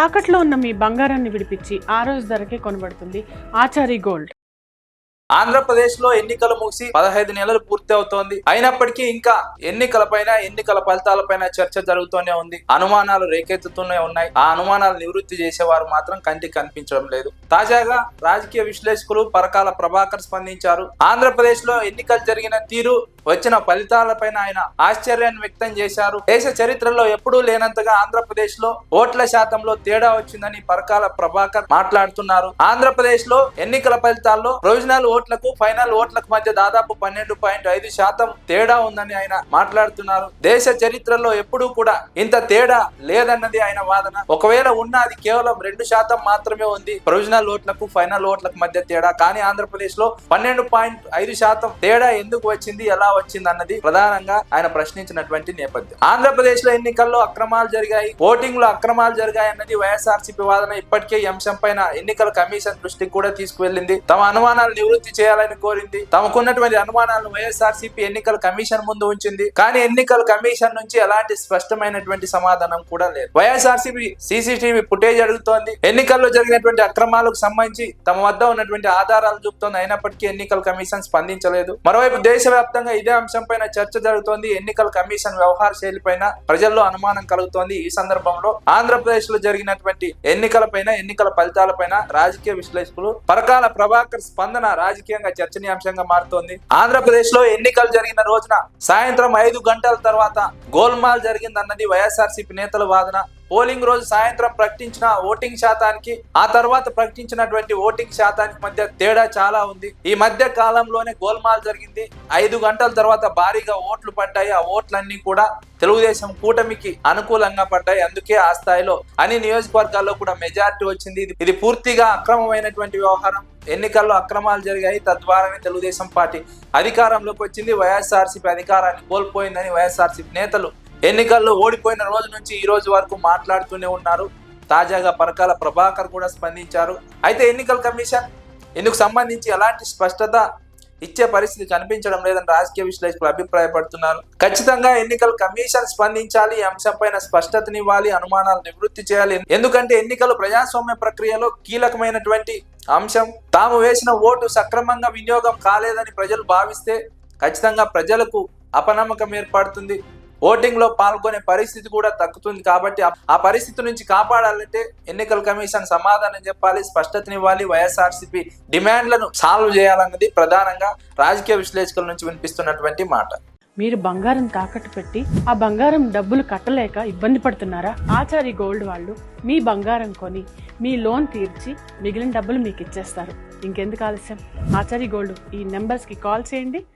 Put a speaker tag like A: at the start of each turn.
A: తాకట్లో ఉన్న మీ బంగారాన్ని విడిపించి ఆ రోజు ధరకే కొనబడుతుంది ఆచారి గోల్డ్.
B: ఆంధ్రప్రదేశ్లో ఎన్నికలు ముగిసి పదహైదు నెలలు పూర్తి అవుతోంది అయినప్పటికీ ఇంకా ఎన్నికల పైన ఎన్నికల ఫలితాల పైన చర్చ జరుగుతూనే ఉంది. అనుమానాలు రేకెత్తుతూనే ఉన్నాయి. ఆ అనుమానాలు నివృత్తి చేసేవారు మాత్రం కంటికి కనిపించడం లేదు. తాజాగా రాజకీయ విశ్లేషకులు పరకాల ప్రభాకర్ స్పందించారు. ఆంధ్రప్రదేశ్లో ఎన్నికలు జరిగిన తీరు వచ్చిన ఫలితాలపైన ఆయన ఆశ్చర్యాన్ని వ్యక్తం చేశారు. దేశ చరిత్రలో ఎప్పుడూ లేనంతగా ఆంధ్రప్రదేశ్లో ఓట్ల శాతంలో తేడా వచ్చిందని పరకాల ప్రభాకర్ మాట్లాడుతున్నారు. ఆంధ్రప్రదేశ్లో ఎన్నికల ఫలితాల్లో ప్రొవిజనల్ ఓట్లకు ఫైనల్ ఓట్లకు మధ్య దాదాపు పన్నెండు పాయింట్ ఐదు శాతం తేడా ఉందని ఆయన మాట్లాడుతున్నారు. దేశ చరిత్రలో ఎప్పుడూ కూడా ఇంత తేడా లేదన్నది ఆయన వాదన. ఒకవేళ ఉన్న అది కేవలం రెండు శాతం మాత్రమే ఉంది ప్రొవిజనల్ ఓట్లకు ఫైనల్ ఓట్లకు మధ్య తేడా. కానీ ఆంధ్రప్రదేశ్లో పన్నెండు పాయింట్ ఐదు శాతం తేడా ఎందుకు వచ్చింది ఎలా వచ్చింది అన్నది ప్రధానంగా ఆయన ప్రశ్నించినటువంటి నేపథ్యం. ఆంధ్రప్రదేశ్లో ఎన్నికల్లో అక్రమాలు జరిగాయి ఓటింగ్లో అక్రమాలు జరిగాయి అన్నది వైఎస్ఆర్సీపీ వాదన ఇప్పటికే ఈ అంశం పైన ఎన్నికల కమిషన్ దృష్టికి కూడా తీసుకువెళ్ళింది తమ అనుమానాలు నివృత్తి చేయాలని కోరింది. తమకున్నటువంటి అనుమానాలను వైఎస్ఆర్సీపీ ఎన్నికల కమిషన్ ముందు ఉంచింది. కానీ ఎన్నికల కమిషన్ నుంచి ఎలాంటి స్పష్టమైనటువంటి సమాధానం కూడా లేదు. వైఎస్ఆర్సీపీ సీసీటీవీ ఫుటేజ్ అడుగుతోంది. ఎన్నికల్లో జరిగినటువంటి అక్రమాలకు సంబంధించి తమ వద్ద ఉన్నటువంటి ఆధారాలు చూపుతోంది. అయినప్పటికీ ఎన్నికల కమిషన్ స్పందించలేదు. మరోవైపు దేశవ్యాప్తంగా ఇదే అంశం పైన చర్చ జరుగుతోంది. ఎన్నికల కమిషన్ వ్యవహార శైలి పైన ప్రజల్లో అనుమానం కలుగుతోంది. ఈ సందర్భంలో ఆంధ్రప్రదేశ్లో జరిగినటువంటి ఎన్నికల పైన ఎన్నికల ఫలితాల పైన రాజకీయ విశ్లేషకులు పరకాల ప్రభాకర్ స్పందన రాజకీయంగా చర్చనీయాంశంగా మారుతోంది. ఆంధ్రప్రదేశ్లో ఎన్నికలు జరిగిన రోజున సాయంత్రం ఐదు గంటల తర్వాత గోల్మాల్ జరిగిందన్నది వైఎస్ఆర్సీపీ నేతల వాదన. పోలింగ్ రోజు సాయంత్రం ప్రకటించిన ఓటింగ్ శాతానికి ఆ తర్వాత ప్రకటించినటువంటి ఓటింగ్ శాతానికి మధ్య తేడా చాలా ఉంది. ఈ మధ్య కాలంలోనే గోల్మాల్ జరిగింది. ఐదు గంటల తర్వాత భారీగా ఓట్లు పడ్డాయి. ఆ ఓట్లన్నీ కూడా తెలుగుదేశం కూటమికి అనుకూలంగా పడ్డాయి. అందుకే ఆ స్థాయిలో అన్ని నియోజకవర్గాల్లో కూడా మెజారిటీ వచ్చింది. ఇది- ఇది పూర్తిగా అక్రమమైనటువంటి వ్యవహారం. ఎన్నికల్లో అక్రమాలు జరిగాయి. తద్వారానే తెలుగుదేశం పార్టీ అధికారంలోకి వచ్చింది. వైఎస్ఆర్సీపీ అధికారాన్ని కోల్పోయిందని వైఎస్ఆర్సీపీ నేతలు ఎన్నికల్లో ఓడిపోయిన రోజు నుంచి ఈ రోజు వరకు మాట్లాడుతూనే ఉన్నారు. తాజాగా పరకాల ప్రభాకర్ కూడా స్పందించారు. అయితే ఎన్నికల కమిషన్ ఇందుకు సంబంధించి ఎలాంటి స్పష్టత ఇచ్చే పరిస్థితి కనిపించడం లేదని రాజకీయ విశ్లేషకులు అభిప్రాయపడుతున్నారు. ఖచ్చితంగా ఎన్నికల కమిషన్ స్పందించాలి ఈ అంశంపైన స్పష్టతనివ్వాలి అనుమానాలు నివృత్తి చేయాలి. ఎందుకంటే ఎన్నికలు ప్రజాస్వామ్య ప్రక్రియలో కీలకమైనటువంటి అంశం. తాము వేసిన ఓటు సక్రమంగా వినియోగం కాలేదని ప్రజలు భావిస్తే ఖచ్చితంగా ప్రజలకు అపనమ్మకం ఏర్పడుతుంది. ఓటింగ్లో పాల్గొనే పరిస్థితి కూడా తగ్గుతుంది కాబట్టి ఆ- ఆ పరిస్థితి నుంచి కాపాడాలంటే ఎన్నికల కమిషన్ సమాధానం చెప్పాలి స్పష్టతనివ్వాలి. వైఎస్ఆర్సీపీ డిమాండ్లను సాల్వ్ చేయాలన్నది ప్రధానంగా రాజకీయ విశ్లేషకుల నుంచి వినిపిస్తున్నటువంటి మాట.
A: మీరు బంగారం తాకట్టు పెట్టి ఆ బంగారం డబ్బులు కట్టలేక ఇబ్బంది పడుతున్నారా? ఆచారి గోల్డ్ వాళ్ళు మీ బంగారం కొని మీ లోన్ తీర్చి మిగిలిన డబ్బులు మీకు ఇచ్చేస్తారు ఇంకెందుకు ఆలస్యం? ఆచారి గోల్డ్ ఈ నెంబర్స్కి కాల్ చేయండి.